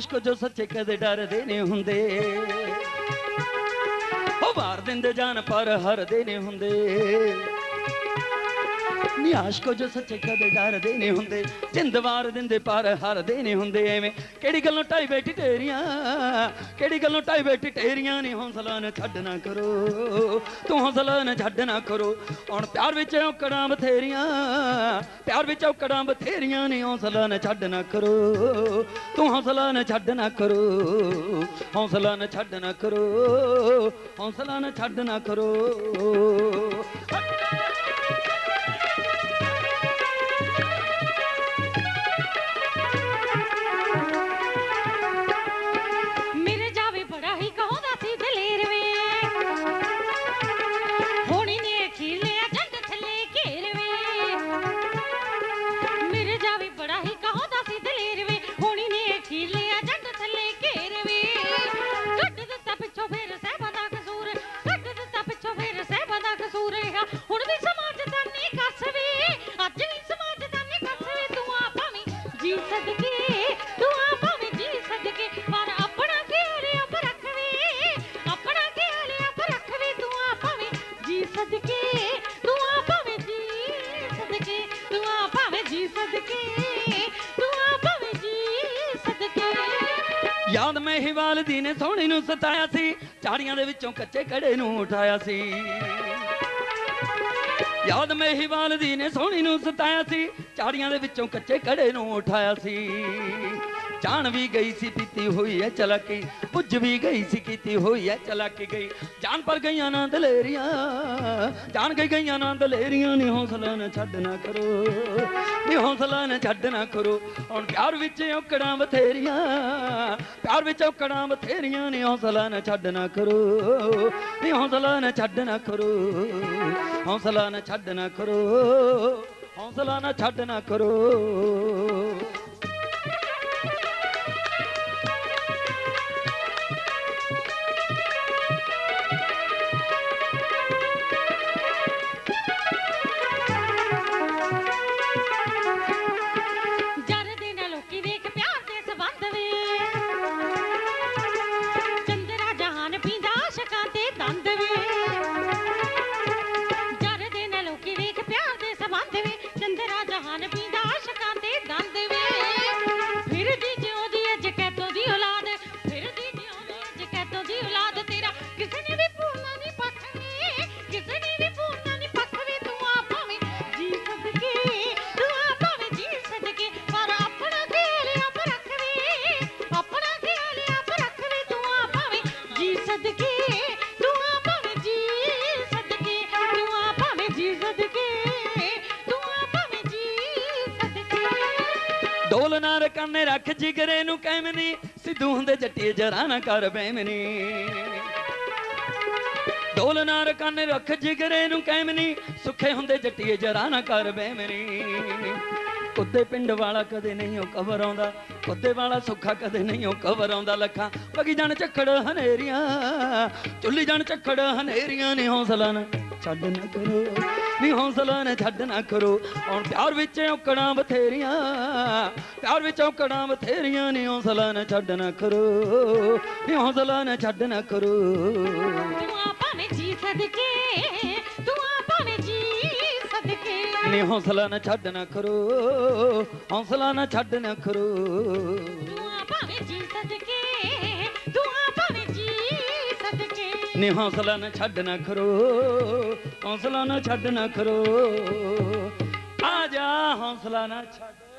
ਜੋ ਸੱਚੇ ਕਦੇ ਡਰਦੇ ਨਹੀਂ ਹੁੰਦੇ। ਉਹ ਵਾਰ ਦਿੰਦੇ ਜਾਨ ਪਰ ਹਰਦੇ ਨਹੀਂ ਹੁੰਦੇ। ਨੀ ਆਸ਼ਕੋ ਜੋ ਸੱਚੇ ਕਦੇ ਡਰਦੇ ਨਹੀਂ ਹੁੰਦੇ, ਜਿੰਦ ਵਾਰ ਦਿੰਦੇ ਪਰ ਹਰਦੇ ਨਹੀਂ ਹੁੰਦੇ ਐਵੇਂ। ਕਿਹੜੀ ਗੱਲੋਂ ਢਾਈ ਬੈਠੀ ਢੇਰੀਆਂ, ਕਿਹੜੀ ਗੱਲੋਂ ਢਾਈ ਬੈਠੀ ਢੇਰੀਆਂ ਨਹੀਂ ਹੌਸਲਾ ਨਾ ਛੱਡ ਨਾ ਕਰੋ। ਤੂੰ ਹੌਸਲਾ ਨਾ ਛੱਡ ਨਾ ਕਰੋ। ਹੁਣ ਪਿਆਰ ਵਿੱਚ ਔਕੜਾਂ ਬਥੇਰੀਆਂ, ਪਿਆਰ ਵਿੱਚ ਔਕੜਾਂ ਬਥੇਰੀਆਂ ਨਹੀਂ ਹੌਸਲਾ ਨਾ ਛੱਡ ਨਾ ਕਰੋ। ਤੂੰ ਹੌਸਲਾ ਨਾ ਛੱਡ ਨਾ ਕਰੋ। ਹੌਸਲਾ ਨਾ ਛੱਡ ਨਾ ਕਰੋ। ਹੌਸਲਾ ਨਾ ਛੱਡ ਨਾ ਕਰੋ। ਯਾਦ ਮੈਂ ਹੀ ਨੇ ਸੋਹਣੀ ਨੂੰ ਸਤਾਇਆ ਸੀ, ਝਾੜੀਆਂ ਦੇ ਵਿੱਚੋਂ ਕੱਚੇ ਕੜੇ ਨੂੰ ਉਠਾਇਆ ਸੀ। ਯਾਦ ਮੈਂ ਹੀ ਨੇ ਸੋਹਣੀ ਨੂੰ ਸਤਾਇਆ ਸੀ, ਝਾੜੀਆਂ ਦੇ ਵਿੱਚੋਂ ਕੱਚੇ ਕੜੇ ਨੂੰ ਉਠਾਇਆ ਸੀ। ਜਾਣ ਵੀ ਗਈ ਸੀ, ਪੀਤੀ ਹੋਈ ਐ, ਚਲਾਕੀ। ਪੁੱਜ ਵੀ ਗਈ ਸੀ, ਕੀਤੀ ਹੋਈ ਐ, ਚਲਾਕੀ ਗਈ। ਜਾਨ ਪਰ ਗਈਆਂ ਨਾ ਦਲੇਰੀਆਂ ਜਾਣ ਗਈ ਗਈਆਂ ਨਾ ਦਲੇਰੀਆਂ, ਨੇ ਹੌਸਲਾ ਨਾ ਛੱਡ ਨਾ ਕਰੋ। ਨੀ ਹੌਸਲਾ ਨਾ ਛੱਡ ਨਾ ਕਰੋ। ਹੁਣ ਪਿਆਰ ਵਿੱਚ ਔਕੜਾਂ ਬਥੇਰੀਆਂ, ਪਿਆਰ ਵਿੱਚ ਔਕੜਾਂ ਬਥੇਰੀਆਂ, ਨੇ ਹੌਸਲਾ ਨਾ ਛੱਡ ਨਾ ਕਰੋ। ਨੀ ਹੌਸਲਾ ਨਾ ਛੱਡ ਨਾ ਕਰੋ। ਹੌਸਲਾ ਨਾ ਛੱਡ ਨਾ ਕਰੋ। ਹੌਸਲਾ ਨਾ ਛੱਡ ਨਾ ਕਰੋ। ਡੋਲ ਨਾ ਰਕਾਨੇ ਰੱਖ, ਜਿਗਰੇ ਨੂੰ ਕਹਿਮਨੀ ਸਿੱਧੂ ਹੁੰਦੇ ਜੱਟੀਏ ਜਰਾ ਨਾ ਕਰ ਬੈਮਨੀ। ਡੋਲ ਨਾ ਰਕਾਨੇ ਰੱਖ, ਜਿਗਰੇ ਨੂੰ ਕਹਿਮਨੀ ਸੁੱਖੇ ਹੁੰਦੇ ਜੱਟੀਏ ਜਰਾ ਨਾ ਕਰ ਬੈਮਨੀ। ਕੁੱਦੇ ਪਿੰਡ ਵਾਲਾ ਕਦੇ ਨਹੀਂ ਉਹ ਕਬਰ ਆਉਂਦਾ ਕੁੱਦੇ ਵਾਲਾ ਸੁੱਖਾ ਕਦੇ ਨਹੀਂ ਉਹ ਕਬਰ ਆਉਂਦਾ ਲੱਖਾਂ। ਬਗੀ ਜਾਣ ਝੱਖੜ ਹਨੇਰੀਆਂ ਚੁੱਲੀ ਜਾਣ ਝੱਖੜ ਹਨੇਰੀਆਂ ਨੇ ਹੌਸਲਾ ਨਾ ਛੱਡ ਨਾ ਕਰੋ। ਨੀ ਹੌਸਲਾ ਨਾ ਛੱਡ ਨਾ ਕਰੋ। ਹੁਣ ਪਿਆਰ ਵਿੱਚ ਔਕੜਾਂ ਬਥੇਰੀਆਂ ਪਿਆਰ ਵਿੱਚ ਔਕੜਾਂ ਬਥੇਰੀਆਂ ਨੀ ਹੌਸਲਾ ਨਾ ਛੱਡ ਨਾ ਕਰੋ। ਨੀ ਹੌਸਲਾ ਨਾ ਛੱਡ ਨਾ ਕਰੋ। ਤੂੰ ਆ ਭਾਵੇਂ ਜੀ ਸਦਕੇ ਤੂੰ ਆ ਭਾਵੇਂ ਜੀ ਸਦਕੇ। ਨੀ ਹੌਸਲਾ ਨਾ ਛੱਡ ਨਾ ਕਰੋ ਹੌਸਲਾ ਨਾ ਛੱਡ ਨਾ ਕਰੋ। ਨੀ ਹੌਸਲਾ ਨਾ ਛੱਡਣਾ ਕਰੋ ਹੌਸਲਾ ਨਾ ਛੱਡਣਾ ਕਰੋ। ਆ ਜਾ ਹੌਸਲਾ ਨਾ ਛੱਡ।